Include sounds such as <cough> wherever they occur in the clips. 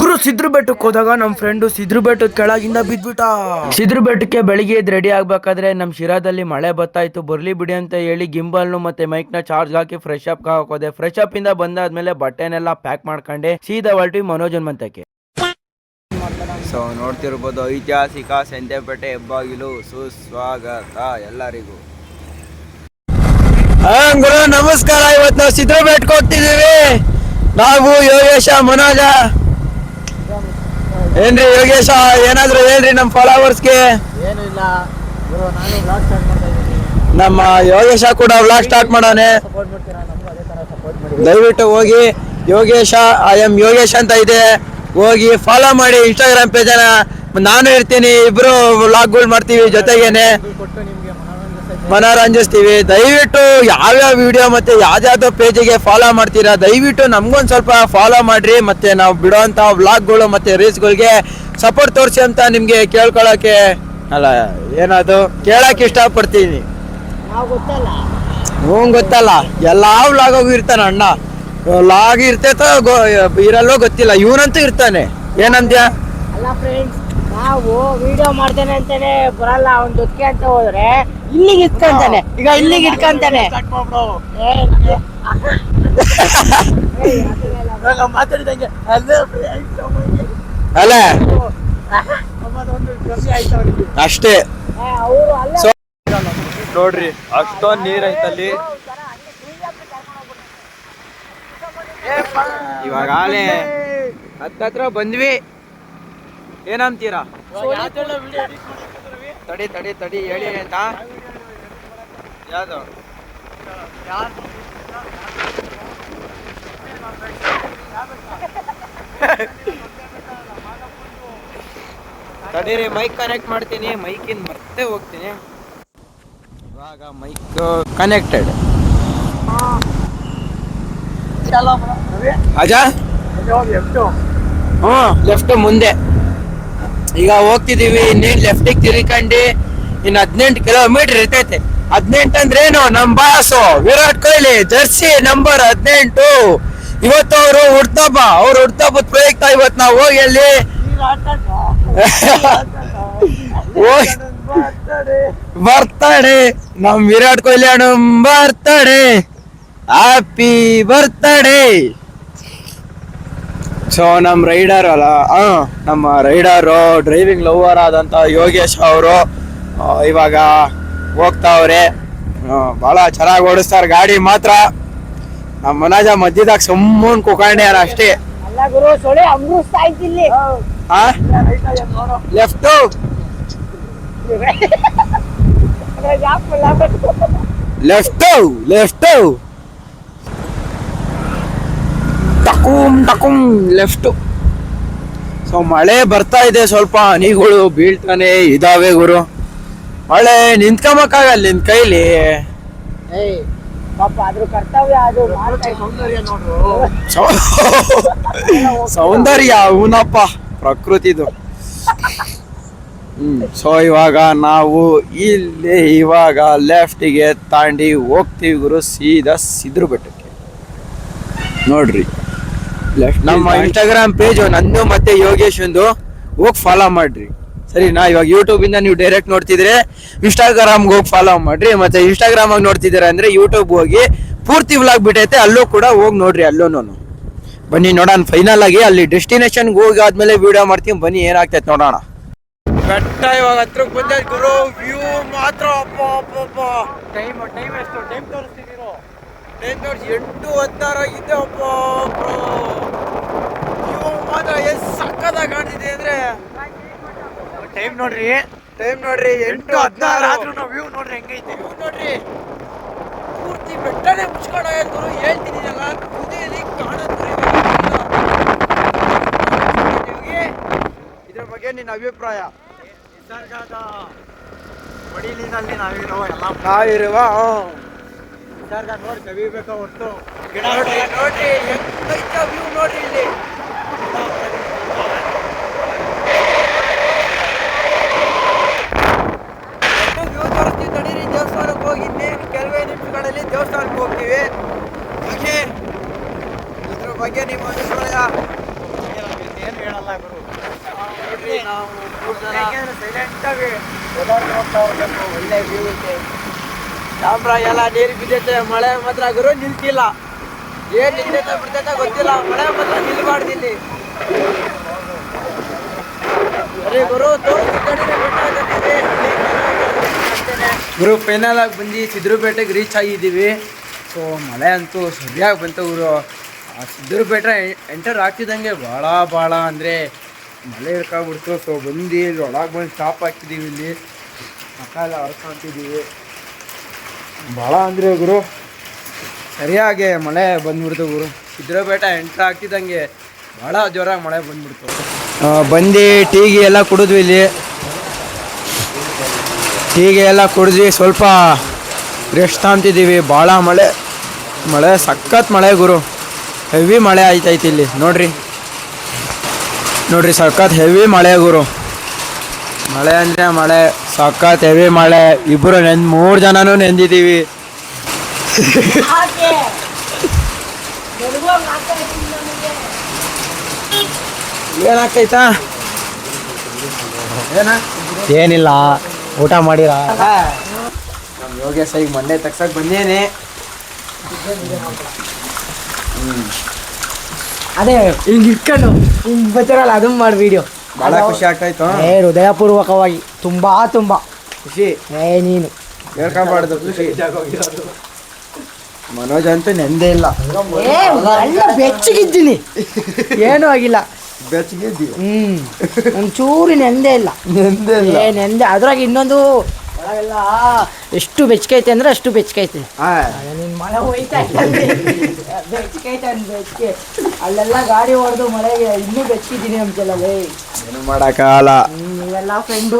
ಗುರು ಸಿದ್ರು ಬೆಟ್ಟಕ್ಕೆ ಹೋದಾಗ ನಮ್ಮ ಫ್ರೆಂಡು ಸಿದ್ರು ಬೆಟ್ಟದ ಕೆಳಗಿಂದ ಬಿದ್ಬಿಟ್ಟ ಸಿದ್ರು ಬೆಟ್ಟಕ್ಕೆ ಬೆಳಿಗ್ಗೆ ಎದ್ದು ರೆಡಿ ಆಗ್ಬೇಕಾದ್ರೆ ನಮ್ ಶಿರಾದಲ್ಲಿ ಮಳೆ ಬತ್ತಾಯ್ತು ಬರ್ಲಿ ಬಿಡಿ ಅಂತ ಹೇಳಿ ಗಿಂಬಲ್ ಮತ್ತೆ ಮೈಕ್ನ ಚಾರ್ಜ್ ಹಾಕಿ ಫ್ರೆಶ್ ಅಪ್ ಹಾಕೋದೆ. ಫ್ರೆಶ್ ಅಪ್ ಇಂದ ಬಂದಾದ್ಮೇಲೆ ಬಟ್ಟೆನೆಲ್ಲ ಪ್ಯಾಕ್ ಮಾಡ್ಕೊಂಡೆ. ಸೀದಾ ಹೊರಟಿ ಮನೋಜನ್ ಮಂತಕ್ಕೆ ಸೊ ನೋಡ್ತಿರ್ಬೋದು ಐತಿಹಾಸಿಕ ಸಂತೆಪೇಟೆ ಹೆಬ್ಬಾಗಿಲು. ಸುಸ್ವಾಗತ ಎಲ್ಲರಿಗೂ. ಗುರು ನಮಸ್ಕಾರ. ಇವತ್ತು ನಾವು ಸಿದ್ರು ಬೆಟ್ಟಕ್ಕೆ ಹೋಗ್ತಿದೀವಿ ನಾವು ಯೋಗೇಶ ಮನೋಜ. ಏನ್ರಿ ಯೋಗೇಶ ಏನಾದ್ರು ಹೇಳ್ರಿ ನಮ್ಮ ಫಾಲೋವರ್ಸ್ಗೆ ಏನು ಇಲ್ಲ. ಗುರು ನಾನು ಬ್ಲಾಗ್ ಸ್ಟಾರ್ಟ್ ಮಾಡ್ತಾ ಇದ್ದೀನಿ. ನಮ್ಮ ಯೋಗೇಶ ಕೂಡ ವ್ಲಾಗ್ ಸ್ಟಾರ್ಟ್ ಮಾಡೋನೆ. ಸಪೋರ್ಟ್ ಮಾಡ್ತೀರಾ? ನಮಗೂ ಅದೇ ಥರ ಸಪೋರ್ಟ್ ಮಾಡಿ. ದಯವಿಟ್ಟು ಹೋಗಿ ಯೋಗೇಶ ಐ ಎಂ ಯೋಗೇಶ್ ಅಂತ ಇದೆ. ಹೋಗಿ ಫಾಲೋ ಮಾಡಿ ಇನ್ಸ್ಟಾಗ್ರಾಮ್ ಪೇಜನ ನಾನು ಇರ್ತೀನಿ ಇಬ್ರು ವ್ಲಾಗ್ಗಳು ಮಾಡ್ತೀವಿ ಜೊತೆಗೇನೆ. ಕೊಟ್ಟು ಮನೋರಂಜಿಸ್ತೀವಿ ದಯವಿಟ್ಟು ಯಾವ್ಯಾವ ವಿಡಿಯೋ ಮತ್ತೆ ಯಾವ್ದಾವ್ದೋ ಪೇಜಿಗೆ ಫಾಲೋ ಮಾಡ್ತೀರಾ ದಯವಿಟ್ಟು ನಮಗೊಂದು ಸ್ವಲ್ಪ ಫಾಲೋ ಮಾಡ್ರಿ. ಮತ್ತೆ ನಾವು ಬಿಡೋವಂಥ ವ್ಲಾಗ್ಗಳು ಮತ್ತೆ ರೀಲ್ಸ್ಗಳಿಗೆ ಸಪೋರ್ಟ್ ತೋರಿಸಿ ಅಂತ ನಿಮಗೆ ಕೇಳ್ಕೊಳ್ಳೋಕ್ಕೆ ಅಲ್ಲ ಏನದು ಕೇಳಕ್ ಇಷ್ಟಪಡ್ತೀನಿ. ಹ್ಞೂ ಗೊತ್ತಲ್ಲ. ಎಲ್ಲ ವ್ಲಾಗೋಗಿ ಇರ್ತಾನೆ ಅಣ್ಣ. ವ್ಲಾಗ್ ಇರ್ತೈತೋ ಗೊ ಇರಲ್ಲೋ ಗೊತ್ತಿಲ್ಲ. ಇವನಂತೂ ಇರ್ತಾನೆ. ಏನಂದ್ಯಾ ಅಲ್ಲ ಫ್ರೆಂಡ್ಸ್ ನಾವು ವಿಡಿಯೋ ಮಾಡ್ತೇನೆ ಅಂತಾನೆ ಬರಲ್ಲ. ಅವ್ನು ಜೊತೆಗೆ ಅಂತ ಹೋದ್ರೆ ಇಲ್ಲಿಗೆ ಇಟ್ಕೊಂತಾನೆ. ಈಗ ಇಲ್ಲಿಗೆ ಇಟ್ಕೊಂತಾನೆ. <laughs> ಅಲ್ಲ ಅಷ್ಟೇ. ಏ, ಅವ್ರು ಅಲ್ಲ ನೋಡ್ರಿ ಅಷ್ಟೊಂದ್ ನೀರ್ ಐತಲ್ಲಿ. ಇವಾಗ ಆಲೆ ಹತ್ತತ್ರ ಬಂದ್ವಿ. ಏನಂತೀರಾ? ತಡಿ ತಡಿ ತಡಿ ಹೇಳಿ ಅಂತ ಯಾವುದು? ತಡೀರಿ ಮೈಕ್ ಕನೆಕ್ಟ್ ಮಾಡ್ತೀನಿ ಮೈಕಿಂದ ಮತ್ತೆ ಹೋಗ್ತೀನಿ. ಇವಾಗ ಮೈಕ್ ಕನೆಕ್ಟೆಡ್ ಅಜಾ? ಹ್ಞೂ ಲೆಫ್ಟ್ ಮುಂದೆ. ಈಗ ಹೋಗ್ತಿದೀವಿ ಇನ್ನೇನು ಲೆಫ್ಟಿಗೆ ತಿರ್ಕಂಡು ಇನ್ನು ಹದಿನೆಂಟು ಕಿಲೋಮೀಟರ್ ಇರ್ತೈತೆ. ಹದಿನೆಂಟು ಏನು? ನಮ್ಮ boss Virat Kohli, jersey number ಹದಿನೆಂಟು. ಇವತ್ತು ಅವರು ಹುಡ್ತಬ್ಬ ಅವ್ರು ಹುಡ್ತಬ್ಬದ ಪ್ರಯುಕ್ತ ಇವತ್ತು ನಾವು ಹೋಗಿ ಅಲ್ಲಿ. ಬರ್ತಾಡೆ. ನಮ್ ವಿರಾಟ್ ಕೊಹ್ಲಿ ಅಣ್ಣ ಬರ್ತಾಡೆ. ಹ್ಯಾಪಿ ಬರ್ತಾಡೆ ಸೊ ನಮ್ಮ ರೈಡರ್ ಅಲ್ಲ ನಮ್ಮ ರೈಡರು ಡ್ರೈವಿಂಗ್ ಲವರ್ ಆದಂಥ ಯೋಗೇಶ್ ಅವರು ಇವಾಗ ಹೋಗ್ತಾವ್ರೆ ಭಾಳ ಚೆನ್ನಾಗಿ ಓಡಿಸ್ತಾರೆ. ಗಾಡಿ ಮಾತ್ರ ನಮ್ಮ ಮನಾಜ ಮಧ್ಯದಾಗ ಸುಮ್ಮನ್ ಅಷ್ಟೇ. ಅಲ್ಲ ಗುರು ಲೆಫ್ಟ್ ಲೆಫ್ಟು ಲೆಫ್ಟು ಟಕುಮ್ ಟಕುಂ ಲೆಫ್ಟು ಸೊ ಮಳೆ ಬರ್ತಾ ಇದೆ ಸ್ವಲ್ಪ ಹನಿಗಳು ಬೀಳ್ತಾನೆ ಇದಾವೆ ಗುರು. ಮಳೆ ನಿಂತ್ಕೊಂಬಕ್ಕಾಗಲ್ಲ ನಿನ್ ಕೈಲಿ ಸೌಂದರ್ಯ ಅವನಪ್ಪ ಪ್ರಕೃತಿದು. ಹ್ಮ್ ಸೊ ಇವಾಗ ನಾವು ಇಲ್ಲಿ ಇವಾಗ ಲೆಫ್ಟಿಗೆ ತಾಂಡಿ ಹೋಗ್ತೀವಿ ಗುರು ಸೀದಾ ಸಿದ್ರು ಬೆಟ್ಟಕ್ಕೆ ನೋಡ್ರಿ. ನಮ್ಮ ಇನ್ಸ್ಟಾಗ್ರಾಮ್ ಪೇಜ್ ನಂದು ಮತ್ತೆ ಯೋಗೇಶ್ ಒಂದು. ಹೋಗಿ ಫಾಲೋ ಮಾಡ್ರಿ. ಸರಿನಾ ಇವಾಗ ಯೂಟ್ಯೂಬ್ ಇಂದ ನೀವು ಡೈರೆಕ್ಟ್ ನೋಡ್ತಿದ್ರೆ ಇನ್ಸ್ಟಾಗ್ರಾಮ್ ಹೋಗಿ ಫಾಲೋ ಮಾಡ್ರಿ. ಮತ್ತೆ ಇನ್ಸ್ಟಾಗ್ರಾಮ್ ಆಗಿ ನೋಡ್ತಿದ್ದೀರ ಅಂದ್ರೆ ಯೂಟ್ಯೂಬ್ ಹೋಗಿ ಪೂರ್ತಿ ವ್ಲಾಗ್ ಬಿಟ್ಟೈತೆ ಅಲ್ಲೂ ಕೂಡ ಹೋಗಿ ನೋಡ್ರಿ ಅಲ್ಲೂನು ಬನ್ನಿ ನೋಡೋಣ ಫೈನಲ್ ಆಗಿ ಅಲ್ಲಿ ಡೆಸ್ಟಿನೇಷನ್ ಹೋಗಿ ಆದ್ಮೇಲೆ ವಿಡಿಯೋ ಮಾಡ್ತೀನಿ ಬನ್ನಿ ಏನಾಗ್ತೈತೆ ನೋಡೋಣ. ಬೆಟ್ಟ ಇವಾಗ ಹತ್ರಕ್ಕೆ ಬಂದ ಗುರು ವ್ಯೂ ಮಾತ್ರ ಅಪ್ಪ ಅಪ್ಪ ಅಪ್ಪ. ಟೈಮ್ ಟೈಮ್ ಎಷ್ಟು? ಟೈಮ್ ತೋರಿಸ್ತಿದ್ದೀರೋ ಟೈಮ್ ನೋಡಿ ಎಂಟು ಆಗಿದೆ ಅಪ್ಪ. ವ್ಯೂ ಮಾತ್ರ ಎಷ್ಟು ಸಕ್ಕದಾಗಿ ಕಾಣ್ತಿದೆ ಅಂದ್ರೆ. ಟೈಮ್ ನೋಡ್ರಿ. ಟೈಮ್ ನೋಡ್ರಿ ಎಂಟು ಹದಿನಾರು ಆದ್ರೂ ವ್ಯೂ ನೋಡ್ರಿ ಹೆಂಗೈತೆ. ವ್ಯೂ ನೋಡ್ರಿ. ಪೂರ್ತಿ ಬೆಟ್ಟನೇ ಮುಚ್ಕೊಂಡು ಹೇಳ್ತಾರೆ ಹೇಳ್ತೀನಿ ಅಲ್ಲ ಕುದಿಯಲ್ಲಿ ಕಾಣತ್ರಿ ಇದ್ರ ಬಗ್ಗೆ ನಿನ್ನ ಅಭಿಪ್ರಾಯ? ನಿಸರ್ಗದ ಮಡಿಲಿನಲ್ಲಿ ನಾವಿರುವ ಎಲ್ಲ ನಾವಿರುವ ನಿಸರ್ಗ ನೋಡಿ ಕವಿಬೇಕು ಹೊರತು ಗಿಡ ನೋಡ್ರಿ ನೋಡ್ರಿ ವ್ಯೂ ನೋಡ್ರಿ ಇಲ್ಲಿ. ವ್ಯೂ ತೋರಿಸ್ತೀವಿ ತಡೀರಿ ದೇವಸ್ಥಾನಕ್ಕೆ ಹೋಗಿ ಇನ್ನೇನು ಕೆಲವೇ ನಿಮಿಷಗಳಲ್ಲಿ ದೇವಸ್ಥಾನಕ್ಕೆ ಹೋಗ್ತೀವಿ. ಹಾಗೆ ಇದ್ರ ಬಗ್ಗೆ ನಿಮ್ಮ ಅಭಿಪ್ರಾಯ? ಏನು ಹೇಳಲ್ಲ ಗುರು. ನೋಡ್ರಿ ನಾವು ಮೂರ್ ಸೈಲೆಂಟ್ ಆಗಿ ಓಡಾಡ್ತಾ ಹೋಗ್ತಾ ಹೋಗ್ಬೇಕು ಒಳ್ಳೆ ವ್ಯೂ ಇದೆ. ಕ್ಯಾಮ್ರಾ ಎಲ್ಲ ನೀರು ಬಿದ್ದೈತೆ, ಮಳೆ ಮಾತ್ರ ಗುರು ನಿಲ್ತಿಲ್ಲ. ಏನ್ ನಿಲ್ತೈತೆ ಬಿಡ್ತೈತೆ ಗೊತ್ತಿಲ್ಲ, ಮಳೆ ಮಾತ್ರ ನಿಲ್ಬಾರ್ದು ಇಲ್ಲಿ. ಅರೆ ಗುರು. ಗುರು ಫೈನಲ್ ಆಗಿ ಬಂದು ಸಿದ್ದರಪೇಟೆಗೆ ರೀಚ್ ಆಗಿದ್ದೀವಿ. ಸೊ ಮಳೆ ಅಂತೂ ಸರಿಯಾಗಿ ಬಂತು ಗುರು. ಆ ಸಿದ್ದರಪೇಟೆ ಎಂಟರ್ ಹಾಕಿದಂಗೆ ಭಾಳ ಭಾಳ ಅಂದರೆ ಮಳೆ ಇರ್ಕಾಗ್ಬಿಡ್ತು. ಸೊ ಬಂದು ಇಲ್ಲಿ ಒಳಗೆ ಬಂದು ಸ್ಟಾಪ್ ಹಾಕಿದ್ದೀವಿ ಇಲ್ಲಿ. ಮಕ್ಕ ಎಲ್ಲ ಹೊರ್ಕೊಂತಿದ್ದೀವಿ ಭಾಳ ಅಂದರೆ ಗುರು. ಸರಿಯಾಗಿ ಮಳೆ ಬಂದ್ಬಿಡ್ತು ಗುರು. ಸಿದ್ರಪೇಟೆ ಎಂಟ್ರ್ ಆಗ್ತಿದ್ದಂಗೆ ಭಾಳ ಜೋರಾಗಿ ಮಳೆ ಬಂದ್ಬಿಡ್ತು. ಬಂದು ಟೀಗೆ ಎಲ್ಲ ಕುಡಿದ್ವಿ ಇಲ್ಲಿ. ಟೀಗೆ ಎಲ್ಲ ಕುಡಿದ್ವಿ ಸ್ವಲ್ಪ ರೆಸ್ಟ್ ತಾಂತಿದ್ದೀವಿ ಭಾಳ ಮಳೆ ಮಳೆ ಸಖತ್ ಮಳೆ ಗುರು. ಹೆವಿ ಮಳೆ ಆಯ್ತೈತಿ ಇಲ್ಲಿ ನೋಡ್ರಿ. ನೋಡ್ರಿ ಸಖತ್ ಹೆವಿ ಮಳೆ ಗುರು. ಮಳೆ ಅಂದರೆ ಮಳೆ. ಸಖತ್ ಹೆವಿ ಮಳೆ. ಇಬ್ಬರು ನೆನ್ ಮೂರು ಜನನೂ ನೆಂದಿದ್ದೀವಿ ಏನಾಗ್ತೈತಾ? ಏನ? ಏನಿಲ್ಲ. ಊಟ ಮಾಡಿರ? ನಮ್ಮ ಯೋಗೇಶ ಈಗ ಮಂಡೆ ತಗ್ಸಕ್ ಬಂದೇನೆ. ಅದೇ ಹಿಂಗ್ ಇಟ್ಕೊಂಡು ಹಿಂಗ್ ಬರ್ತಾರಲ್ಲ ಅದನ್ನ ಮಾಡಿ ವಿಡಿಯೋ ಭಾಳ ಖುಷಿ ಆಗ್ತಾಯ್ತು ಏ ಹೃದಯಪೂರ್ವಕವಾಗಿ ತುಂಬಾ ತುಂಬಾ ಖುಷಿ. ಏ ನೀನು. ಹೇಳ್ಕೊಬಾರ್ದು ಖುಷಿ. ಮನೋಜ್ ಅಂತೂ ನೆಂದೇ ಇಲ್ಲ. ಏ ಬೆಚ್ಚಗಿದ್ದೀನಿ. ಏನೂ ಆಗಿಲ್ಲ. ಬೆಚ್ಚಗಿದ್ದೀವಿ ಹ್ಮ್ ಒಂಚೂರು ನೆಂದೇ ಇಲ್ಲ. ನೆಂದೇ ಇಲ್ಲ. ಏ ನೆಂದೆ ಅದ್ರಾಗ ಇನ್ನೊಂದು ಒಳಗೆಲ್ಲ ಎಷ್ಟು ಬೆಚ್ಚಕೈತೆ ಅಂದ್ರೆ ಅಷ್ಟು ಬೆಚ್ಚಕೈತೆ ಆ, ನಿನ್ ಮಳೆ ಹೋಯ್ತಾ ಬೆಚ್ಚಗೆ. ಅಲ್ಲೆಲ್ಲ ಗಾಡಿ ಹೊಡೆದು ಮಳೆಗೆ ಇನ್ನೂ ಬೆಚ್ಚಗಿದ್ದೀನಿ ಅಂತೆಲ್ಲ ಏನು ಮಾಡೋಕ್ಕಾಗಲ್ಲ. ಹ್ಮ್, ನೀವೆಲ್ಲ ಫ್ರೆಂಡು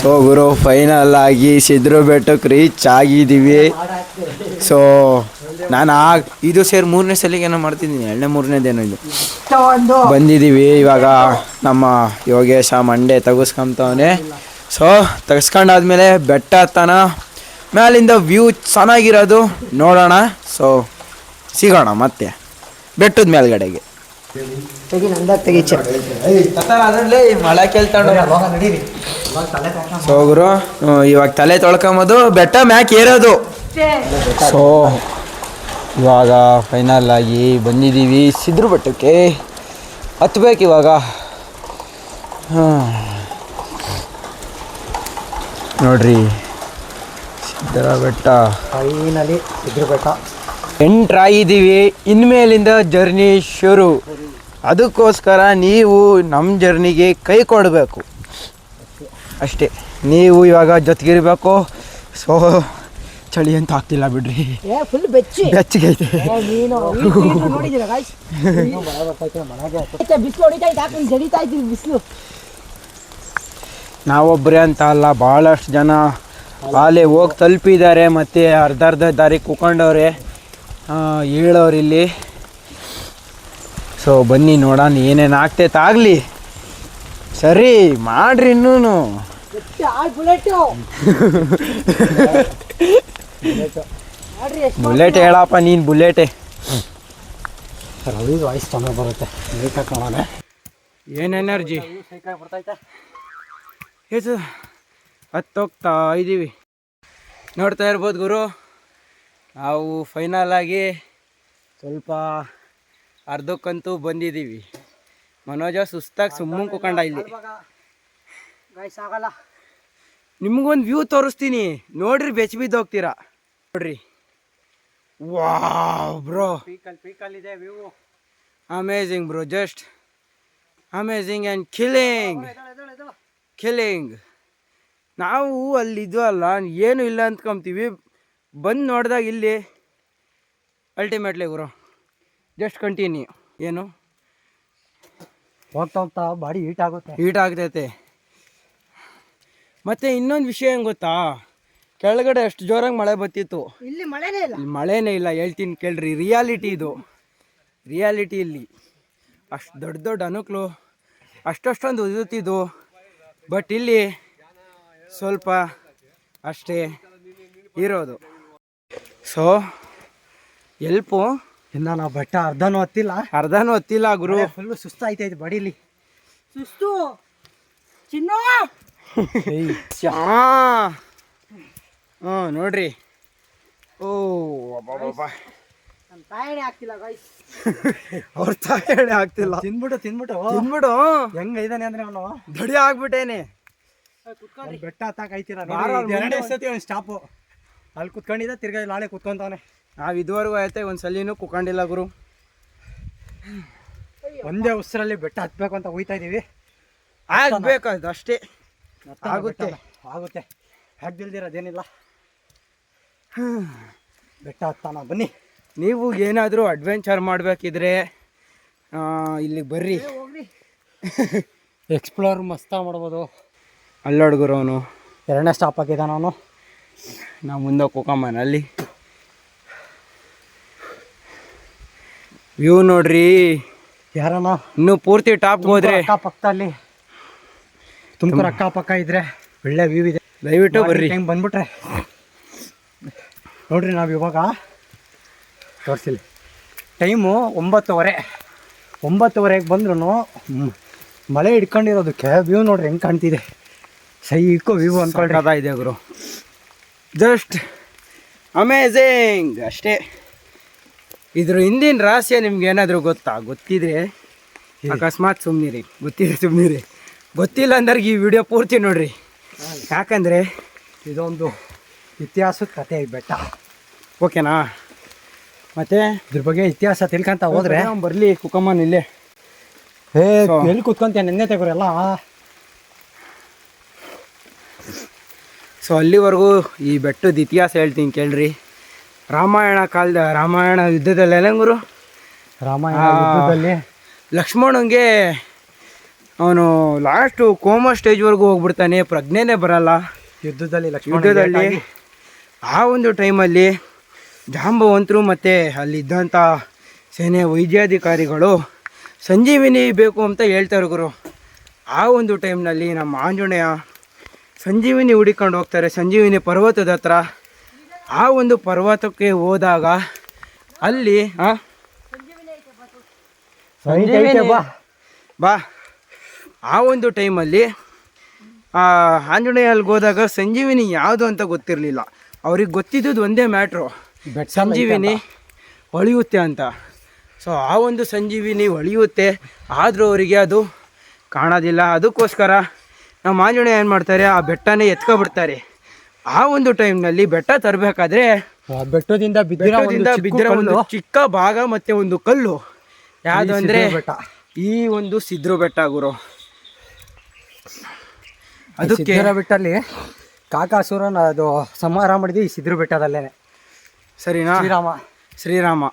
ಸೊ ಗುರು ಫೈನಲ್ ಆಗಿ ಸಿದ್ರು ಬೆಟ್ಟಕ್ಕೆ ರೀಚ್ ಆಗಿದ್ದೀವಿ. ಸೊ ನಾನು ಆ ಇದು ಸೇರಿ ಮೂರನೇ ಸಲಿಗೆ ಏನೋ ಮಾಡ್ತಿದ್ದೀನಿ. ಎರಡನೇ ಮೂರನೇದೇನೋ ಇದು. ಬಂದಿದ್ದೀವಿ ಇವಾಗ ನಮ್ಮ ಯೋಗೇಶ ಮಂಡೆ ತೆಗೆಸ್ಕೊಂತವನೆ. ಸೊ ತೆಗೆಸ್ಕೊಂಡಾದ್ಮೇಲೆ ಬೆಟ್ಟ ತನ ಮೇಲಿಂದ ವ್ಯೂ ಚೆನ್ನಾಗಿರೋದು ನೋಡೋಣ. ಸೊ ಸಿಗೋಣ ಮತ್ತೆ. ಬೆಟ್ಟದ ಮೇಲ್ಗಡೆಗೆ. ತೆಗಿ ನಂದಾಗ ತೆಗೀಚೆ ಅದರಲ್ಲಿ ಮಳೆ ಸೊ ಗುರು ಇವಾಗ ತಲೆ ತೊಳ್ಕೊಂಬೋದು ಬೆಟ್ಟ ಮ್ಯಾಕ್ ಏರೋದು. ಸೊ ಇವಾಗ ಫೈನಲ್ ಆಗಿ ಬಂದಿದ್ದೀವಿ ಸಿದ್ರು ಬೆಟ್ಟಕ್ಕೆ. ಹತ್ಬೇಕು ಇವಾಗ. ಹಾಂ ನೋಡ್ರಿ ಸಿದ್ದರ ಬೆಟ್ಟ. ಫೈನಲಿ ಸಿದ್ರ ಬೆಟ್ಟ. ಎಂಟ್ರ್ ಆಗಿದ್ದೀವಿ. ಇನ್ಮೇಲಿಂದ ಜರ್ನಿ ಶುರು. ಅದಕ್ಕೋಸ್ಕರ ನೀವು ನಮ್ಮ ಜರ್ನಿಗೆ ಕೈ ಕೊಡಬೇಕು. ಅಷ್ಟೇ. ನೀವು ಇವಾಗ ಜೊತೆಗಿರ್ಬೇಕು. ಸೊ ಚಳಿ ಅಂತ ಆಗ್ತಿಲ್ಲ ಬಿಡ್ರಿ. ಫುಲ್ ಬೆಚ್ಚಿ. ಇದ್ದೀವಿ ಬಿಸಿಲು ನಾವೊಬ್ಬರೇ ಅಂತ ಅಲ್ಲ ಭಾಳಷ್ಟು ಜನ ಅಲ್ಲೇ ಹೋಗಿ ತಲುಪಿದ್ದಾರೆ ಮತ್ತು ಅರ್ಧ ಅರ್ಧ ದಾರಿ ಕುಕೊಂಡವ್ರೆ. ಹೇಳೋರು ಇಲ್ಲಿ ಸೊ ಬನ್ನಿ ನೋಡೋಣ ಏನೇನು ಆಗ್ತೈತೆ ಆಗಲಿ. ಸರಿ ಮಾಡ್ರಿ ಇನ್ನೂ ಆ ಬುಲೆಟು ಹೇಳಪ್ಪ ನೀನು ಬುಲೆಟೆ. ರವಿ ವಾಯ್ಸ್ ಚೆನ್ನಾಗಿ ಬರುತ್ತೆ ಏನು ಎನರ್ಜಿ? ಬರ್ತೈತೆ ಇದು ಹತ್ತೋಗ್ತಾ ಇದ್ದೀವಿ ನೋಡ್ತಾ ಇರ್ಬೋದು ಗುರು. ನಾವು ಫೈನಲ್ ಆಗಿ ಸ್ವಲ್ಪ ಅರ್ಧಕ್ಕಂತೂ ಬಂದಿದ್ದೀವಿ. ಮನೋಜ ಸುಸ್ತಾಗಿ ಸುಮ್ಮನೆ ಕುಕೊಂಡ ಇಲ್ಲಿ. ಆಗಲ್ಲ. ನಿಮ್ಗೊಂದು ವ್ಯೂ ತೋರಿಸ್ತೀನಿ. ನೋಡ್ರಿ ಬೆಚ್ಚ ಬಿದ್ದು ಹೋಗ್ತೀರಾ. ನೋಡ್ರಿ. ವಾವ್ ಬ್ರೋ ಪೀಕಲ್ ಪೀಕಲ್ ಇದೆ view amazing bro just amazing and killing killing ನಾವು ಅಲ್ಲಿ ಅಲ್ಲ ಏನು ಇಲ್ಲ ಅಂದ್ಕೊಂತೀವಿ. ಬಂದು ನೋಡಿದಾಗ ಇಲ್ಲಿ ಅಲ್ಟಿಮೇಟ್ಲಿ ಗುರು. ಜಸ್ಟ್ ಕಂಟಿನ್ಯೂ ಏನು? ಹೋಗ್ತಾ ಹೋಗ್ತಾ ಬಾಡಿ ಹೀಟ್ ಆಗುತ್ತೆ. ಹೀಟ್ ಆಗ್ತೈತೆ. ಮತ್ತು ಇನ್ನೊಂದು ವಿಷಯ ಏನು ಗೊತ್ತಾ? ಕೆಳಗಡೆ ಅಷ್ಟು ಜೋರಾಗಿ ಮಳೆ ಬತ್ತಿತ್ತು ಇಲ್ಲಿ ಮಳೆನೇ ಇಲ್ಲ. ಇಲ್ಲಿ ಮಳೆನೇ ಇಲ್ಲ ಹೇಳ್ತೀನಿ ಕೇಳ್ರಿ. ರಿಯಾಲಿಟಿ ಇದು. ರಿಯಾಲಿಟಿ ಇಲ್ಲಿ. ಅಷ್ಟು ದೊಡ್ಡ ದೊಡ್ಡ ಅನುಕೂಲ ಅಷ್ಟಷ್ಟೊಂದು ಉದುತ್ತಿದ್ದು ಬಟ್ ಇಲ್ಲಿ ಸ್ವಲ್ಪ ಅಷ್ಟೇ ಇರೋದು. ಸೊ ಎಲ್ಪು ಇನ್ನ ನಾವು ಬೆಟ್ಟ ಅರ್ಧನೂ ಹತ್ತಿಲ್ಲ. ಅರ್ಧನೂ ಹತ್ತಿಲ್ಲ ಗುರು. ಫುಲ್ಲು ಐತೆ ಬಡೀಲಿ ಸುಸ್ತು. ಚಿನ್ನ. ಹ್ಞೂ ನೋಡ್ರಿ. ಓ ತಾಯಣೆ ಆಗ್ತಿಲ್ಲ ಗೈಸ್. ಅವ್ರ ತಾಯಿ ಆಗ್ತಿಲ್ಲ. ತಿನ್ಬಿಟ್ಟು ತಿನ್ಬಿಟ್ಟು ತಿನ್ಬಿಡು. ಹೆಂಗೈದಾನೆ ಅಂದ್ರೆ ಅವನು? ದಡಿ ಆಗ್ಬಿಟ್ಟೇನೆ. ಬೆಟ್ಟ ಹತ್ತಾಕೈತಿರ ಐತಿರ ಸ್ಟಾಪು ಅಲ್ಲಿ ಕುತ್ಕೊಂಡಿದ್ದ ತಿರ್ಗಾ ನಾಳೆ ಕುತ್ಕೊಂತಾನೆ. ನಾವ್ ಇದುವರೆಗೂ ಆಯ್ತೆ ಒಂದು ಸಲಿನೂ ಕುಕೊಂಡಿಲ್ಲ ಗುರು. ಒಂದೇ ಉಸಿರಲ್ಲಿ ಬೆಟ್ಟ ಹತ್ಬೇಕು ಅಂತ ಹೋಯ್ತಾ ಇದ್ದೀವಿ ಆಗ್ಬೇಕು ಅದು ಅಷ್ಟೇ. ಆಗುತ್ತೆ. ಆಗುತ್ತೆ. ಹಾಕ್ದಿಲ್ದಿರೋದೇನಿಲ್ಲ ಬೆಟ್ಟ ಹತ್ತಾನ ಬನ್ನಿ. ನೀವು ಏನಾದರೂ ಅಡ್ವೆಂಚರ್ ಮಾಡಬೇಕಿದ್ರೆ ಇಲ್ಲಿಗೆ ಬರ್ರಿ. ಎಕ್ಸ್ಪ್ಲೋರ್ <laughs> ಮಸ್ತ ಮಾಡ್ಬೋದು. ಅಲ್ಲೋಡ್ಗುರು ಅವನು. ಎರಡನೇ ಸ್ಟಾಪ್ ಹಾಕಿದ್ದಾನ ಅವನು. ನಾವು ಮುಂದೆ ಹೋಗಮ್ಮನ ಅಲ್ಲಿ ವ್ಯೂ ನೋಡ್ರಿ. ಯಾರನ ಇನ್ನು ಪೂರ್ತಿ ಟಾಪ್ ಹೋದ್ರೆ. ಅಕ್ಕಪಕ್ಕದಲ್ಲಿ ತುಮಕೂರು ಅಕ್ಕಪಕ್ಕ ಇದ್ರೆ ಒಳ್ಳೆ ವ್ಯೂ ಇದೆ. ದಯವಿಟ್ಟು ಬರ್ರಿ. ಹೆಂಗೆ ಬಂದ್ಬಿಟ್ರೆ. ನೋಡ್ರಿ ನಾವು ಇವಾಗ ತೋರಿಸಿಲ್ಲ. ಟೈಮು ಒಂಬತ್ತುವರೆ. ಒಂಬತ್ತುವರೆಗೆ ಬಂದ್ರೂ ಮಳೆ ಹಿಡ್ಕೊಂಡಿರೋದಕ್ಕೆ ವ್ಯೂ ನೋಡ್ರಿ ಹೆಂಗೆ ಕಾಣ್ತಿದೆ. ಸೈಕೋ ವ್ಯೂ ಅನ್ಕೊಳ್ರಿ. ಇದೆ ಗುರು. ಜಸ್ಟ್ ಅಮೇಝಿಂಗ್ ಅಷ್ಟೇ. ಇದ್ರ ಹಿಂದಿನ ರಹಸ್ಯ ನಿಮ್ಗೆ ಏನಾದರೂ ಗೊತ್ತಾ? ಗೊತ್ತಿದ್ರೆ ಅಕಸ್ಮಾತ್ ಸುಮ್ಮನಿರಿ ಗೊತ್ತಿದ್ರೆ ಸುಮ್ಮನಿರಿ ಗೊತ್ತಿಲ್ಲ ಅಂದ್ರೆ ಈ ವಿಡಿಯೋ ಪೂರ್ತಿ ನೋಡ್ರಿ. ಯಾಕಂದ್ರೆ ಇದೊಂದು ಇತಿಹಾಸದ ಕತೆ ಈ ಬೆಟ್ಟ. ಓಕೆನಾ? ಮತ್ತೆ ಇದ್ರ ಬಗ್ಗೆ ಇತಿಹಾಸ ತಿಳ್ಕೊಂತ ಹೋದ್ರೆ ಬರಲಿ ಕುಕಮ್ಮನ್ ಇಲ್ಲೇ. ಏ ಎಲ್ಲಿ ಕುತ್ಕೊಂತೀಯ ನೆನ್ನೆ ತೆಗೋರೆಲ್ಲ ಸೊ ಅಲ್ಲಿವರೆಗೂ ಈ ಬೆಟ್ಟದ ಇತಿಹಾಸ ಹೇಳ್ತೀನಿ ಕೇಳ್ರಿ. ರಾಮಾಯಣ ಕಾಲದ ರಾಮಾಯಣ ಯುದ್ಧದಲ್ಲಿ ಗುರು? ರಾಮಾಯಣ ಯುದ್ಧದಲ್ಲಿ? ಲಕ್ಷ್ಮಣಂಗೆ ಅವನು ಲಾಸ್ಟು ಕೋಮಾ ಸ್ಟೇಜ್ವರೆಗೂ ಹೋಗ್ಬಿಡ್ತಾನೆ ಪ್ರಜ್ಞೆನೇ ಬರಲ್ಲ. ಯುದ್ಧದಲ್ಲಿ ಲಕ್ಷ್ಮಣ ಯುದ್ಧದಲ್ಲಿ ಆ ಒಂದು ಟೈಮಲ್ಲಿ ಜಾಂಬವಂತರು ಮತ್ತು ಅಲ್ಲಿದ್ದಂಥ ಸೇನೆ ವೈದ್ಯಾಧಿಕಾರಿಗಳು ಸಂಜೀವಿನಿ ಬೇಕು ಅಂತ ಹೇಳ್ತಾರೆ ಗುರು. ಆ ಒಂದು ಟೈಮ್ನಲ್ಲಿ ನಮ್ಮ ಆಂಜನೇಯ ಸಂಜೀವಿನಿ ಹುಡಿಕೊಂಡು ಹೋಗ್ತಾರೆ ಸಂಜೀವಿನಿ ಪರ್ವತದ ಹತ್ರ. ಆ ಒಂದು ಪರ್ವತಕ್ಕೆ ಹೋದಾಗ ಅಲ್ಲಿ ಬಾ. ಬಾ. ಆ ಒಂದು ಟೈಮಲ್ಲಿ ಆ ಆಂಜನೇಯ ಅಲ್ಲಿಗೆ ಹೋದಾಗ ಸಂಜೀವಿನಿ ಯಾವುದು ಅಂತ ಗೊತ್ತಿರಲಿಲ್ಲ. ಅವ್ರಿಗೆ ಗೊತ್ತಿದ್ದುದು ಒಂದೇ ಮ್ಯಾಟ್ರು. ಸಂಜೀವಿನಿ ಹೊಳೆಯುತ್ತೆ ಅಂತ. ಸೊ ಆ ಒಂದು ಸಂಜೀವಿನಿ ಹೊಳೆಯುತ್ತೆ. ಆದರೂ ಅವರಿಗೆ ಅದು ಕಾಣೋದಿಲ್ಲ. ಅದಕ್ಕೋಸ್ಕರ ನಮ್ಮ ಆಂಜನೇಯ ಏನು ಮಾಡ್ತಾರೆ? ಆ ಬೆಟ್ಟನೇ ಎತ್ಕೊಬಿಡ್ತಾರೆ. ಆ ಒಂದು ಟೈಮ್ನಲ್ಲಿ ಬೆಟ್ಟ ತರಬೇಕಾದ್ರೆ ಬೆಟ್ಟದಿಂದ ಬೆಟ್ಟದಿಂದ ಚಿಕ್ಕ ಬಿದ್ದಿರೋ ಒಂದು ಚಿಕ್ಕ ಭಾಗ ಮತ್ತೆ ಒಂದು ಕಲ್ಲು. ಯಾವುದು ಅಂದ್ರೆ ಈ ಒಂದು ಸಿದ್ರು ಬೆಟ್ಟ ಗುರು. ಅದಕ್ಕೆ ಬೆಟ್ಟಲ್ಲಿ ಕಾಕಾಸುರನ ಅದು ಸಂಹಾರ ಮಾಡಿದ್ವಿ ಈ ಸಿದ್ರು ಬೆಟ್ಟದಲ್ಲೇನೆ. ಸರಿನಾ? ಶ್ರೀರಾಮ. ಶ್ರೀರಾಮ.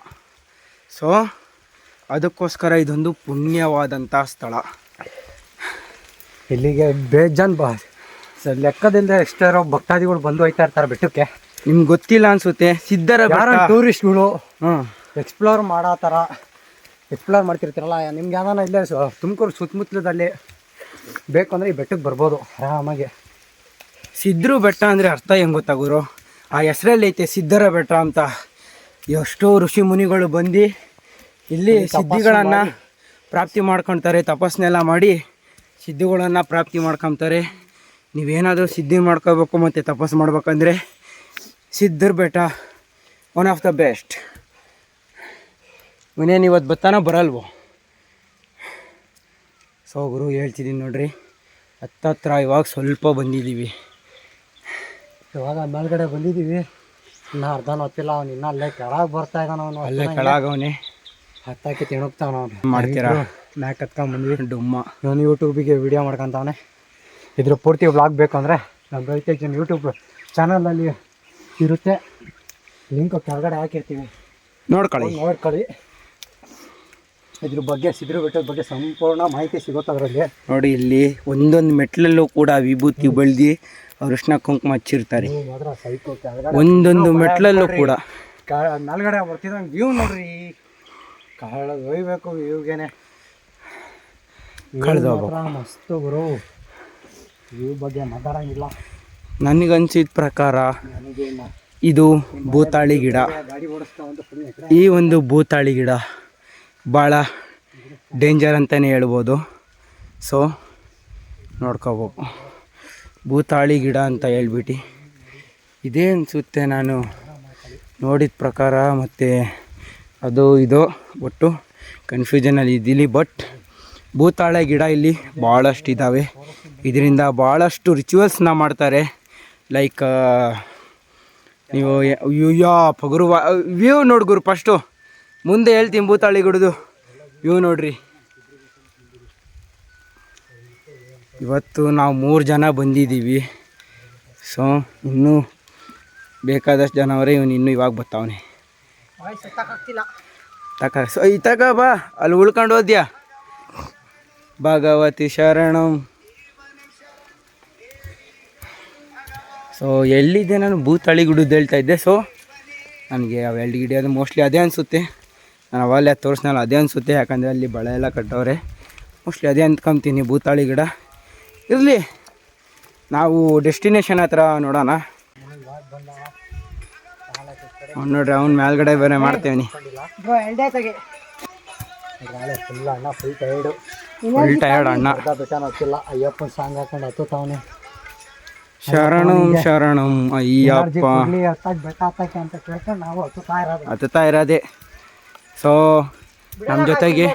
ಸೊ ಅದಕ್ಕೋಸ್ಕರ ಇದೊಂದು ಪುಣ್ಯವಾದಂಥ ಸ್ಥಳ. ಇಲ್ಲಿಗೆ ಬೇಜಾನ್ ಬಾ. ಸ- ಲೆಕ್ಕದಿಂದ ಎಷ್ಟೋ ಭಕ್ತಾದಿಗಳು ಬಂದು ಹೋಯ್ತಾ ಇರ್ತಾರೆ ಬೆಟ್ಟಕ್ಕೆ. ನಿಮ್ಗೆ ಗೊತ್ತಿಲ್ಲ ಅನ್ಸುತ್ತೆ. ಸಿದ್ಧರ ಟೂರಿಸ್ಟ್ಗಳು ಹ್ಞೂ ಎಕ್ಸ್ಪ್ಲೋರ್ ಮಾಡೋ ಥರ ಎಕ್ಸ್ಪ್ಲೋರ್ ಮಾಡ್ತಿರ್ತೀರಲ್ಲ ನಿಮ್ಗೆ ಯಾವ್ದಾನ ಇಲ್ಲೇ ಸು- ತುಮಕೂರು ಸುತ್ತಮುತ್ತಲದಲ್ಲಿ ಬೇಕು ಅಂದರೆ ಈ ಬೆಟ್ಟಕ್ಕೆ ಬರ್ಬೋದು ಆರಾಮಾಗಿ. ಸಿದ್ಧರು ಬೆಟ್ಟ ಅಂದರೆ ಅರ್ಥ ಹೆಂಗೆ ಗೊತ್ತಾ ಗುರು? ಆ ಹೆಸರಲ್ಲಿ ಐತೆ ಸಿದ್ಧರ ಬೆಟ್ಟ ಅಂತ. ಎಷ್ಟೋ ಋಷಿ ಮುನಿಗಳು ಬಂದು ಇಲ್ಲಿ ಸಿದ್ಧಿಗಳನ್ನು. ಪ್ರಾಪ್ತಿ ಮಾಡ್ಕೊತಾರೆ ತಪಸ್ಸನ್ನೆಲ್ಲ ಮಾಡಿ ಸಿದ್ಧಿಗಳನ್ನು ಪ್ರಾಪ್ತಿ ಮಾಡ್ಕೊತಾರೆ. ನೀವೇನಾದರೂ ಸಿದ್ಧಿ ಮಾಡ್ಕೋಬೇಕು ಮತ್ತು ತಪಸ್ಸು ಮಾಡ್ಬೇಕಂದ್ರೆ ಸಿದ್ಧರ ಬೆಟ್ಟ ಒನ್ ಆಫ್ ದ ಬೆಸ್ಟ್ ಇನ್ನೇನು ಇವತ್ತು ಬತ್ತಾನ ಬರಲ್ವೋ? ಸೊ ಗುರು ಹೇಳ್ತಿದ್ದೀನಿ ನೋಡ್ರಿ. ಹತ್ತತ್ರ ಇವಾಗ ಸ್ವಲ್ಪ ಬಂದಿದ್ದೀವಿ. ಇವಾಗ ಮೇಲ್ಗಡೆ ಬಂದಿದ್ದೀವಿ. ಇನ್ನು ಅರ್ಧ ಹೊತ್ತಿಲ್ಲ ಅವ್ನು ಇನ್ನೂ ಅಲ್ಲೇ ಕೆಳಗೆ ಬರ್ತಾ ಇದ್ದಾನ ಅವನು. ಅಲ್ಲೇ ಕೆಳಗವನಿ ಹತ್ತಾಕಿ ತಿಣುಕ್ತಾವನು ಅವನು. ಮಾಡ್ತೀರಾ? ಮ್ಯಾಕ್ ಹತ್ಕೊಂಡ್ಬಂದ್ವಿ ಡುಮ್ಮ. ನಾನು ಯೂಟ್ಯೂಬಿಗೆ ವಿಡಿಯೋ ಮಾಡ್ಕೊಂತವನೆ. ಇದ್ರ ಪೂರ್ತಿ ವ್ಲಾಗ್ ಬೇಕು ಅಂದರೆ ನಮ್ಮ ಜನ ಯೂಟ್ಯೂಬ್ ಚಾನಲಲ್ಲಿ ಇರುತ್ತೆ. ಲಿಂಕ್ ಕೆಳಗಡೆ ಹಾಕಿರ್ತೀವಿ. ನೋಡ್ಕೊಳ್ಳಿ. ನೋಡ್ಕೊಳ್ಳಿ. ಇದ್ರ ಬಗ್ಗೆ ಸಿದ್ರು ಬೆಟ್ಟದ ಬಗ್ಗೆ ಸಂಪೂರ್ಣ ಮಾಹಿತಿ ಸಿಗುತ್ತೆ ಅದರಲ್ಲಿ. ನೋಡಿ ಇಲ್ಲಿ ಒಂದೊಂದು ಮೆಟ್ಲಲ್ಲೂ ಕೂಡ ವಿಭೂತಿ ಬಳ್ದಿ ಅರಿಶಿನ ಕುಂಕುಮ ಹಚ್ಚಿರ್ತಾರೆ. ಒಂದೊಂದು ಮೆಟ್ಲಲ್ಲೂ ಕೂಡ. ನಾಲ್ಗಡೆ ಬರ್ತಿದ್ದಂಗೆ ವ್ಯೂ ನೋಡ್ರಿ. ಕಾಳ ಒಯ್ಬೇಕು ಇವ್ಗೇನೆ. ಮಸ್ತು ಗುರು. ವ್ಯೂ ಬಗ್ಗೆ ಮಾತಾಡಂಗಿಲ್ಲ ನನಗನ್ಸಿದ ಪ್ರಕಾರ ಇದು ಭೂತಾಳಿ ಗಿಡ. ಈ ಒಂದು ಭೂತಾಳಿ ಗಿಡ ಭಾಳ ಡೇಂಜರ್ ಅಂತಲೇ ಹೇಳ್ಬೋದು. ಸೊ ನೋಡ್ಕೋಬೇಕು. ಭೂತಾಳಿ ಗಿಡ ಅಂತ ಹೇಳ್ಬಿಟ್ಟು ಇದೇ ಅನಿಸುತ್ತೆ ನಾನು ನೋಡಿದ ಪ್ರಕಾರ ಮತ್ತು ಅದು ಇದು ಒಟ್ಟು ಕನ್ಫ್ಯೂಷನಲ್ಲಿ ಇದ್ದೀನಿ ಬಟ್ ಭೂತಾಳೆ ಗಿಡ ಇಲ್ಲಿ ಭಾಳಷ್ಟು ಇದ್ದಾವೆ ಇದರಿಂದ ಭಾಳಷ್ಟು ರಿಚುವಲ್ಸ್ನ ಮಾಡ್ತಾರೆ. ಲೈಕ್ ನೀವು ಅಯ್ಯೋ ಪಗುರು ವ್ಯೂ ನೋಡಿ ಗುರು ಫಸ್ಟು ಮುಂದೆ ಹೇಳ್ತೀನಿ ಭೂತಾಳಿ ಗುಡ್ದು. ವ್ಯೂ ನೋಡ್ರಿ. ಇವತ್ತು ನಾವು ಮೂರು ಜನ ಬಂದಿದ್ದೀವಿ. ಸೊ ಇನ್ನೂ ಬೇಕಾದಷ್ಟು ಜನ ಅವರೇ ಇವನು ಇನ್ನೂ ಇವಾಗ ಬರ್ತಾವನೆ. ತಕ, ಸೊ ಈ ತಗ ಬಾ. ಅಲ್ಲಿ ಉಳ್ಕೊಂಡು ಹೋದ್ಯಾ ಭಗವತಿ ಶರಣಂ. ಸೊ ಎಲ್ಲಿದೆ ನಾನು? ಭೂತಾಳಿ ಗುಡಿದ್ದು ಹೇಳ್ತಾ ಇದ್ದೆ. ಸೊ ನನಗೆ ಅವೆರಡು ಗಿಡ ಅದು ಮೋಸ್ಟ್ಲಿ ಅದೇ ಅನಿಸುತ್ತೆ. ನಾನು ಅವಲ್ಲೇ ತೋರಿಸ್ನಲ್ಲ ಅದೇ ಅನಿಸುತ್ತೆ. ಯಾಕಂದರೆ ಅಲ್ಲಿ ಬಳೆ ಎಲ್ಲ ಕಟ್ಟವ್ರೆ. ಮೋಸ್ಟ್ಲಿ ಅದೇ ಅಂದ್ಕೊಂತೀನಿ ಭೂತಾಳಿ ಗಿಡ. ಇರಲಿ ನಾವು ಡೆಸ್ಟಿನೇಷನ್ ಹತ್ರ ನೋಡೋಣ. ಅವ್ನು ನೋಡ್ರಿ ಅವ್ನು ಮೇಲ್ಗಡೆ ಬೇರೆ ಮಾಡ್ತೇವೆ ಫುಲ್ ಅಣ್ಣ ಫುಲ್ ಟೈರ್ಡು ಫುಲ್ ಟಯರ್ಡ್ ಅಣ್ಣ. ಅಯ್ಯಪ್ಪನ ಸಾಂಗ್ ಹಾಕೊಂಡು ಹತ್ತುತ್ತಾವನೆ. ಶರಣಂ ಶರಣಂ ಅಯ್ಯಪ್ಪ. ಹತ್ತುತ್ತಾ ಇರೋದು ಸೊ ನಮ್ಮ ಜೊತೆಗೆ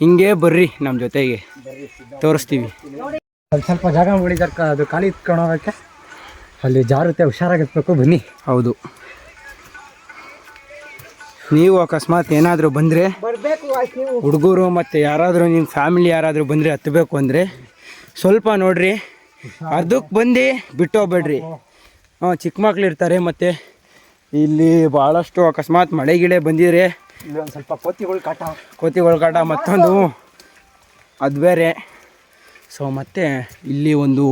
ಹಿಂಗೆ ಬರ್ರಿ ನಮ್ಮ ಜೊತೆಗೆ. ತೋರಿಸ್ತೀವಿ. ಅಲ್ಲಿ ಸ್ವಲ್ಪ ಜಾಗ ಕ- ಅದು ಖಾಲಿ ಇತ್ಕೊಂಡು ಹೋಗೋಕ್ಕೆ ಅಲ್ಲಿ ಜಾರುತ್ತೆ ಹುಷಾರಾಗಿರ್ಬೇಕು ಬನ್ನಿ. ಹೌದು. ನೀವು ಅಕಸ್ಮಾತ್ ಏನಾದರೂ ಬಂದರೆ ಹುಡುಗರು ಮತ್ತು ಯಾರಾದರೂ ನಿಮ್ಮ ಫ್ಯಾಮಿಲಿ ಯಾರಾದರೂ ಬಂದರೆ ಹತ್ತಬೇಕು ಅಂದರೆ ಸ್ವಲ್ಪ ನೋಡ್ರಿ. ಅದಕ್ಕೆ ಬಂದು ಬಿಟ್ಟು ಹೋಗ್ಬೇಡ್ರಿ. ಹಾಂ ಚಿಕ್ಕ ಮಕ್ಳು ಇರ್ತಾರೆ ಮತ್ತು. ಇಲ್ಲಿ ಭಾಳಷ್ಟು ಅಕಸ್ಮಾತ್ ಮಳೆ ಗಿಳೆ ಬಂದಿದ್ರೆ ಒಂದು ಸ್ವಲ್ಪ ಕೋತಿಗಳು ಕಾಟ. ಕೋತಿ ಕಾಟ ಮತ್ತೊಂದು ಅದು ಬೇರೆ. ಸೊ ಮತ್ತೆ ಇಲ್ಲಿ ಒಂದು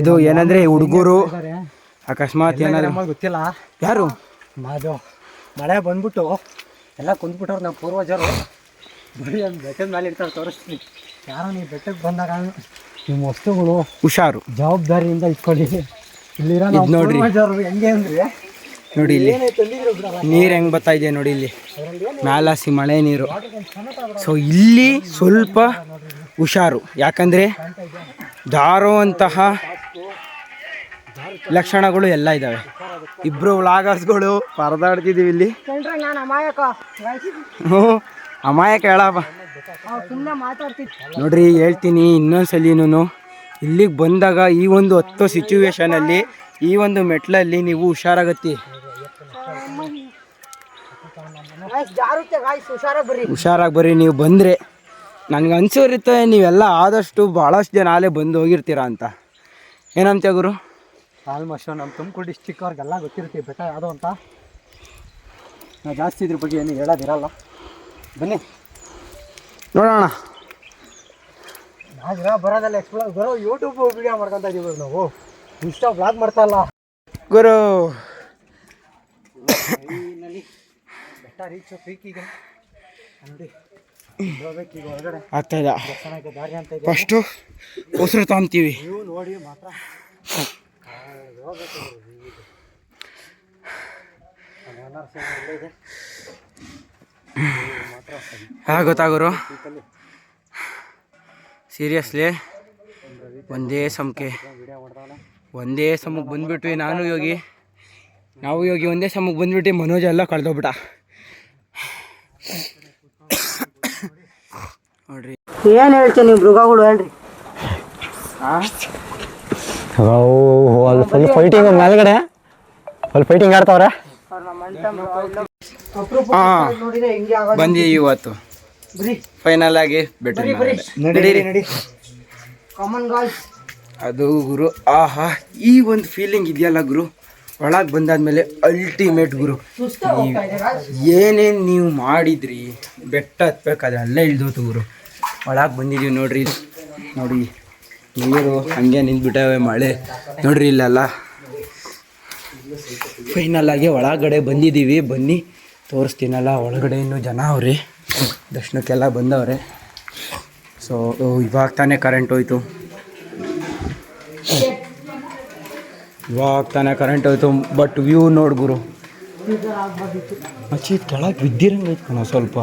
ಇದು ಏನಂದರೆ ಹುಡುಗರು ಅಕಸ್ಮಾತ್ ಏನಾದರೂ ಗೊತ್ತಿಲ್ಲ. ಯಾರು? ಮಾಧವ್. ಮಳೆ ಬಂದ್ಬಿಟ್ಟು ಎಲ್ಲ ಕುಂದ್ಬಿಟ್ಟವ್ರು ನಮ್ಮ ಪೂರ್ವಜರು. ಬರೀ ಒಂದು ಬೆಟ್ಟದ ಮೇಲೆ ಇರ್ತಾರೆ ತೋರಿಸ್ತೀನಿ. ಯಾರೋ ನೀವು ಬೆಟ್ಟಕ್ಕೆ ಬಂದಾಗ ನಿಮ್ಮ ವಸ್ತುಗಳು ಹುಷಾರು. ಜವಾಬ್ದಾರಿಯಿಂದ ಇಟ್ಕೊಳ್ಳಿ. ಇಲ್ಲಿರೋ ಇದ್ ನೋಡ್ರಿ. ಹೆಂಗೆ ಅಂದ್ರೆ ನೋಡಿ ಇಲ್ಲಿ. ನೀರು ಹೆಂಗೆ ಬರ್ತಾ ಇದೆ ನೋಡಿ ಇಲ್ಲಿ. ಮ್ಯಾಲಾಸಿ ಮಳೆ ನೀರು. ಸೊ ಇಲ್ಲಿ ಸ್ವಲ್ಪ ಹುಷಾರು. ಯಾಕಂದರೆ ದಾರುವಂತಹ ಲಕ್ಷಣಗಳು ಎಲ್ಲ ಇದ್ದಾವೆ ಇಬ್ಬರು ವ್ಲಾಗರ್ಸ್ಗಳು ಪರದಾಡ್ತಿದ್ದೀವಿ ಇಲ್ಲಿ. ನಾನು ಅಮಾಯಕ ಹೇಳಪ್ಪ. ಸುಮ್ಮನೆ ನೋಡ್ರಿ ಹೇಳ್ತೀನಿ ಇನ್ನೊಂದ್ಸಲಿನೂ ಇಲ್ಲಿಗೆ ಬಂದಾಗ ಈ ಒಂದು ಹತ್ತು ಸಿಚುವೇಶನಲ್ಲಿ ಈ ಒಂದು ಮೆಟ್ಲಲ್ಲಿ ನೀವು ಹುಷಾರಾಗತ್ತಿ. ಹುಷಾರಾಗಿ ಬರ್ರಿ. ನೀವು ಬಂದರೆ. ನನಗೆ ಅನ್ಸಿರುತ್ತೆ ನೀವೆಲ್ಲ ಆದಷ್ಟು ಭಾಳಷ್ಟು ಜನ ಅಲ್ಲೇ ಬಂದು ಹೋಗಿರ್ತೀರಾ ಅಂತ. ಏನಂತ ಗುರು? ಆಲ್ಮೋಸ್ಟ್ ನಮ್ಮ ತುಮಕೂರು ಡಿಸ್ಟಿಕ್ ಅವ್ರಿಗೆಲ್ಲ ಗೊತ್ತಿರ್ತೀವಿ ಬೆಟ್ಟ ಯಾವುದು ಅಂತ. ನಾವು ಜಾಸ್ತಿ ಇದ್ರ ಬಗ್ಗೆ ಏನು ಹೇಳೋದಿರಲ್ಲ. ಬನ್ನಿ. ನೋಡೋಣ. ಬರೋದಲ್ಲ ಎಕ್ಸ್ಪ್ಲೋರ್ ಬರೋ ಯೂಟ್ಯೂಬ್ ವಿಡಿಯೋ ಮಾಡ್ಕೊತಾ ಇದೀವಿ ನಾವು. ಇಷ್ಟ ಬ್ಲಾಗ್ ಮಾಡ್ತಾ ಇಲ್ಲ ಗುರು ಬೆಟ್ಟ ರೀಚ್ ಪೀಕಿಗೆ ನೋಡಿ ಹೋಗ್ಬೇಕು ಆಗ್ತಾಯಿಲ್ಲ ಚೆನ್ನಾಗಿ ದಾರಿ ಅಂತ ಇದೆ. ಫಸ್ಟು ಉಸಿರು ತೊಗೊಂತೀವಿ ನೀವು ನೋಡಿ ಮಾತ್ರ. ಯಾಕೆ ಗೊತ್ತಾ ಗುರು? ಸೀರಿಯಸ್ಲಿ ಒಂದೇ ಸಮಕ್ಕೆ ಒಂದೇ ಸಮಕ್ಕೆ ಬಂದ್ಬಿಟ್ವಿ ನಾನು ಯೋಗಿ. ನಾವು ಯೋಗಿ ಒಂದೇ ಸಮಕ್ಕೆ ಬಂದ್ಬಿಟ್ಟು ಮನೋಜ್ ಎಲ್ಲ ಕಳೆದೋಗ್ಬಿಟ್ಟ. ನೋಡ್ರಿ. ಏನು ಹೇಳ್ತೀನಿ ಮೃಗಗಳು ಹೇಳ್ರಿ? ಅಲ್ಲಿ ಫುಲ್ ಫೈಟಿಂಗ್ ಮೇಲ್ಗಡೆ. ಫುಲ್ ಫೈಟಿಂಗ್ ಆಡ್ತಾವ್ರೆ. ಹಾಂ. ಬಂದೀವಿ ಇವತ್ತು. ಫೈನಲ್ ಆಗಿ ಬೆಟ್ರಿ ನಡೀರಿ. ನಡಿ ಕಾಮನ್ ಅದು ಗುರು ಆಹಾ ಈ ಒಂದು ಫೀಲಿಂಗ್ ಇದೆಯಲ್ಲ ಗುರು? ಒಳಗೆ ಬಂದಾದ್ಮೇಲೆ ಅಲ್ಟಿಮೇಟ್ ಗುರು. ಏನೇನು ನೀವು ಮಾಡಿದ್ರಿ? ಬೆಟ್ಟ ಹತ್ಬೇಕಾದ್ರೆ ಅಲ್ಲೇ ಇಳ್ದೋತು ಗುರು. ಒಳಗೆ ಬಂದಿದ್ದೀವಿ ನೋಡ್ರಿ. ನೋಡಿ ನೀರು ಹಂಗೆ ನಿಂತ್ಬಿಟ್ಟವೆ ಮಳೆ. ನೋಡ್ರಿ ಇಲ್ಲೆಲ್ಲ. ಫೈನಲ್ ಆಗಿ ಒಳಗಡೆ ಬಂದಿದ್ದೀವಿ ಬನ್ನಿ. ತೋರಿಸ್ತೀನಲ್ಲ, ಒಳಗಡೆ ಇನ್ನೂ ಜನ ಅವ್ರಿ. ದರ್ಶನಕ್ಕೆಲ್ಲ ಬಂದವ್ರೆ. ಸೊ ಇವಾಗ ತಾನೇ ಕರೆಂಟ್ ಹೋಯ್ತು. ಇವಾಗ ತಾನೇ ಕರೆಂಟ್ ಹೋಯ್ತು ಬಟ್ ವ್ಯೂ ನೋಡ್ಗುರು ಮಚ್ಚಿ ಕೆಳಗೆ ಬಿದ್ದಿರಂಗೆ ಕಣ ಸ್ವಲ್ಪ.